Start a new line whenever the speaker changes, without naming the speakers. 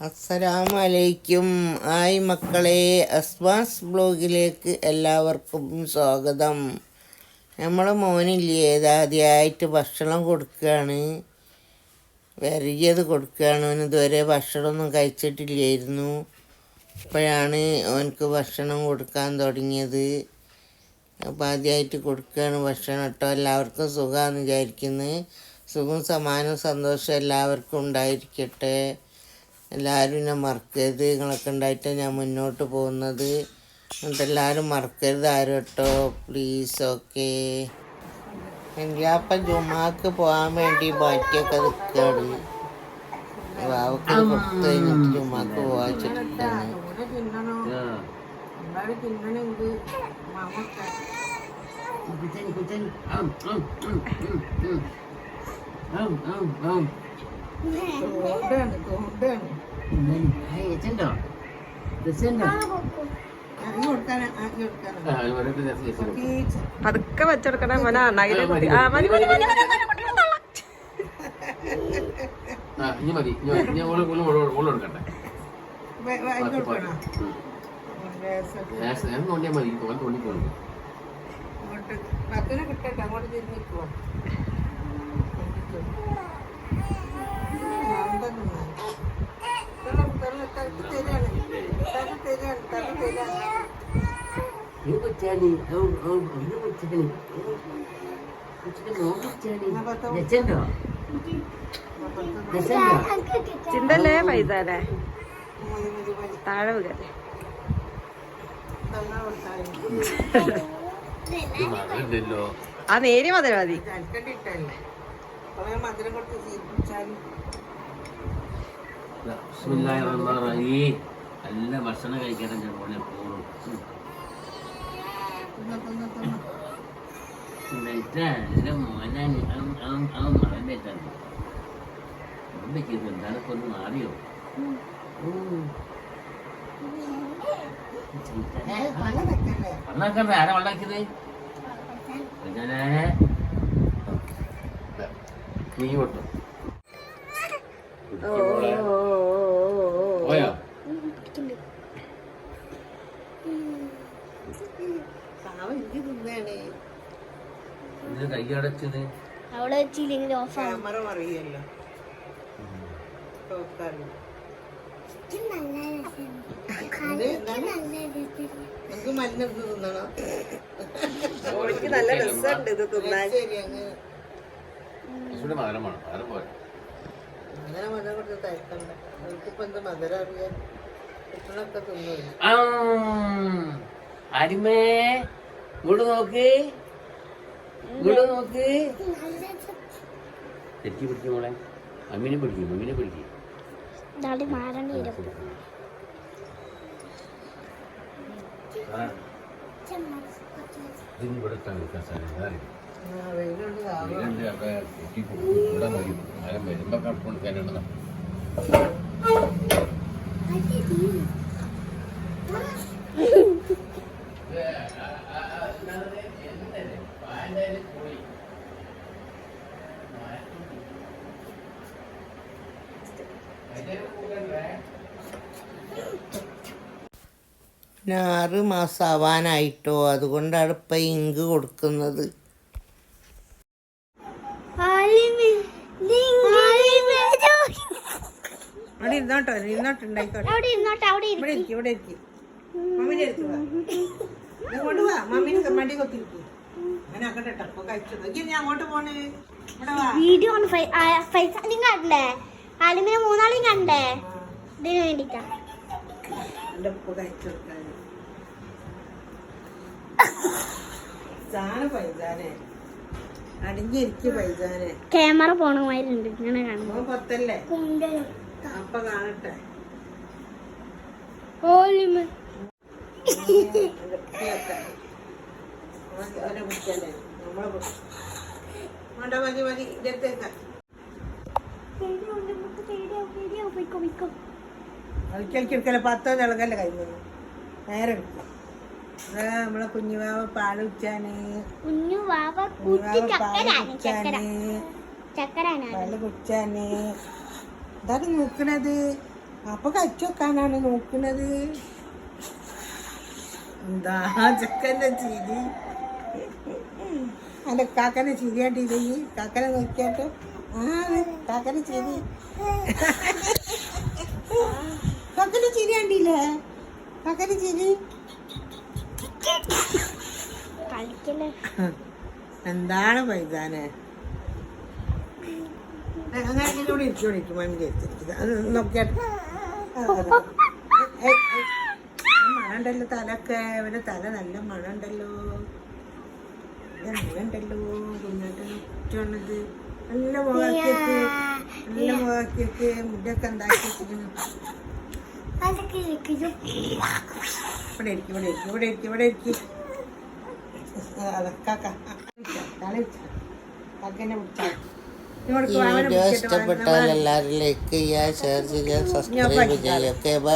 അസ്സലാമു അലൈക്കും ഹായ് മക്കളെ അസ്വാസ് ബ്ലോഗിലേക്ക് എല്ലാവർക്കും സ്വാഗതം. നമ്മളെ മോനില്ലേ ആദ്യമായിട്ട് ഭക്ഷണം കൊടുക്കുകയാണ്. വിരകിയത് കൊടുക്കുകയാണ്. അവന് ഇതുവരെ ഭക്ഷണമൊന്നും കഴിച്ചിട്ടില്ലായിരുന്നു. ഇപ്പോഴാണ് അവനക്ക് ഭക്ഷണം കൊടുക്കാൻ തുടങ്ങിയത്. അപ്പോൾ ആദ്യമായിട്ട് കൊടുക്കുകയാണ് ഭക്ഷണം കേട്ടോ. എല്ലാവർക്കും സുഖമാണെന്ന് വിചാരിക്കുന്നത് സുഖം സമാനവും സന്തോഷവും എല്ലാവർക്കും ഉണ്ടായിരിക്കട്ടെ. എല്ലാവരും എന്നെ മറക്കരുത് നിങ്ങളൊക്കെ ഉണ്ടായിട്ട് ഞാൻ മുന്നോട്ട് പോകുന്നത്. എന്നിട്ട് എല്ലാവരും മറക്കരുത് ആരും കേട്ടോ. പ്ലീസ് ഓക്കെ എങ്കിലപ്പം ജുമാക്ക് പോകാൻ വേണ്ടി ബാറ്റിയൊക്കെ നിൽക്കുകയാണ് വാവക്ക് കൊടുത്തു കഴിഞ്ഞിട്ട് ജുമാക്ക് പോകാൻ വെച്ചിട്ടാണ്
കുത്തനി രസം
പതുക്കെ വെച്ചെടുക്കണേ മോനാ അണ്ണാകിലെ കുത്തി ആ മതി മതി മതി
ഇനി മതി മതി. പത്ത് പത്ത്. ഉം. ലേശം നേരം തോന്നിയാൽ മതി തോന്നി തോന്നിക്കോളൂ
കിട്ടട്ടെ അങ്ങോട്ട് തിരിഞ്ഞിക്കുവാ
നീ കൊച്ചാടി ഔ ഔ നീ കൊച്ചാടി കൊച്ചിന്റെ മോൻ കൊച്ചാടി രസണ്ടോ
ചിന്തല്ലേ പൈതാലേ താഴെ വീകല്ലേ ആ നേരി മതി മതി.
മധുരം കൊടുത്ത് സ്വീകരിച്ചാലും
ബിസ്മില്ലാഹിർ റഹ്മാനിർ റഹീം. നല്ല ഭക്ഷണം കഴിക്കണം ഞാൻ എന്റെ മോനാണ് അവൻ ഒന്ന് മാറിയോ? വെള്ളാക്കണ്ട ആരാ വെള്ളാക്കിയത് നീ കൊട്ടോ പോയോ? ഇത് കൈ അടച്ചത്?
അവിടെ വെച്ചില്ലെങ്കിൽ ഓഫ്
ക്യാമറ മറിയല്ലോ. നോക്കാറില്ല നമുക്ക് മരുന്നെടുത്ത് തിന്നണം?
ഓളിക്ക് നല്ല രസമുണ്ട് ഇത് തിന്നാൻ.
ശരി അങ്ങനെ
ഇവിടെ മധുരമാണ് മധുരം പോലെ
അങ്ങനെ മധുരം കൊടുത്ത് തയ്ക്കണ്ട. അവർക്കിപ്പോ എന്ത് മധുരം അറിയാൻ? കുട്ടികളൊക്കെ തിന്നു
അരിമേ ഇങ്ങോട്ട് നോക്ക്. ഇങ്ങോട്ട് നോക്ക്. തെറ്റി പിടിക്കും മോളെ. അമ്മീനെ പിടിക്കും മമ്മീനെ പിടിക്കും. ഇവിടെ
വെയിലുണ്ട് സാധനം
ഇവിടെ മതി നേരം വരുമ്പോ കൊടുക്കാനാണ്
പിന്നെ ആറ് മാസം ആവാനായിട്ടോ അതുകൊണ്ടാണ് ഇപ്പം ഇങ്ക് കൊടുക്കുന്നത്. അവിടെ ഇരുന്നോട്ടോ ഇരുന്നോട്ടുണ്ടായിക്കോട്ടെ
അവിടെ ഇരുന്നോട്ടെ അവിടെ
ഇവിടെ ഇരിക്കും ഇവിടെ ഇരിക്കും. മമ്മീനെ എടുത്തു വാ. ഇങ്ങോട്ട് വാ. മമ്മീനെ മടി കൊത്തിരിക്കും. അങ്ങനെ ആക്കട്ടെ ടപ്പ് കഴിച്ചത് ഞാൻ അങ്ങോട്ട് പോണേ.
വീഡിയോ ആണ് ഫൈസാലും കണ്ടേ? ആലുമിനെ മൂന്നാളെയും കണ്ടേ? ഇതിനു വേണ്ടിട്ടാ.
എന്റെ ഉപ്പ് കഴിച്ചു കൊടുക്കാൻ സാന പൈസാനെ അടിഞ്ഞിരിക്കും പൈസാനെ
ക്യാമറ പോണ മാതിരി ഉണ്ട് ഇങ്ങനെ കാണുമ്പോ.
മോൻ പത്തല്ലേ? അപ്പൊ കാണട്ടെ.
ഓലിമ.
നമ്മളെ വേണ്ട മതി മതി
പോയിക്കോ പോയിക്കോ.
കളിക്കലിക്കല പത്തോ തിളക്കല്ല കഴിഞ്ഞു നേരെ എടുക്കാം. ഇതാ നമ്മളെ കുഞ്ഞുവാവ പാൽ കുച്ചാന്
കുഞ്ഞു വാവ
കുഞ്ഞുവാവ
കുത്തി പാൽ
കുച്ചാന് ഇതാണ് നോക്കണത്. അപ്പൊ കഴിച്ചു വെക്കാനാണ് നോക്കുന്നത് എന്താ ചക്കന്റെ ചിരി. അല്ല കാക്കനെ ചിരിയാണ്ടില്ലേ ഈ കാക്കനെ നോക്കിയാട്ടോ. ആ കാക്കനെ ചിരി. കാക്കന്റെ ചിരി കണ്ടില്ലേ? കാക്കന്റെ ചിരി. എന്താണ് പൈതാനെ? അങ്ങനെ ഇതിലൂടെ ഇരിക്കും നോക്കിയാട്ടെ തലൊക്കെ ഇവന്റെ തല നല്ല മണുണ്ടല്ലോ മണുണ്ടല്ലോ കുഞ്ഞാട്ടൻ ഒറ്റയാണത്. നല്ല മുഖാക്കിയൊക്കെ നല്ല മുഖാക്കിയൊക്കെ മുടിയൊക്കെ ഉണ്ടാക്കി വെച്ചിരിക്കുന്നു
ഇരിക്കുന്നു.
ഇവിടെ ഇരിക്കും ഇവിടെ ഇരിക്കും ഇവിടെ ഇരിക്കും ഇവിടെ ഇരിക്കും.
വീഡിയോ ഇഷ്ടപ്പെട്ടാൽ എല്ലാവരും ലൈക്ക് ചെയ്യുക ഷെയർ ചെയ്യുക സബ്സ്ക്രൈബ് ചെയ്യുക. Okay bye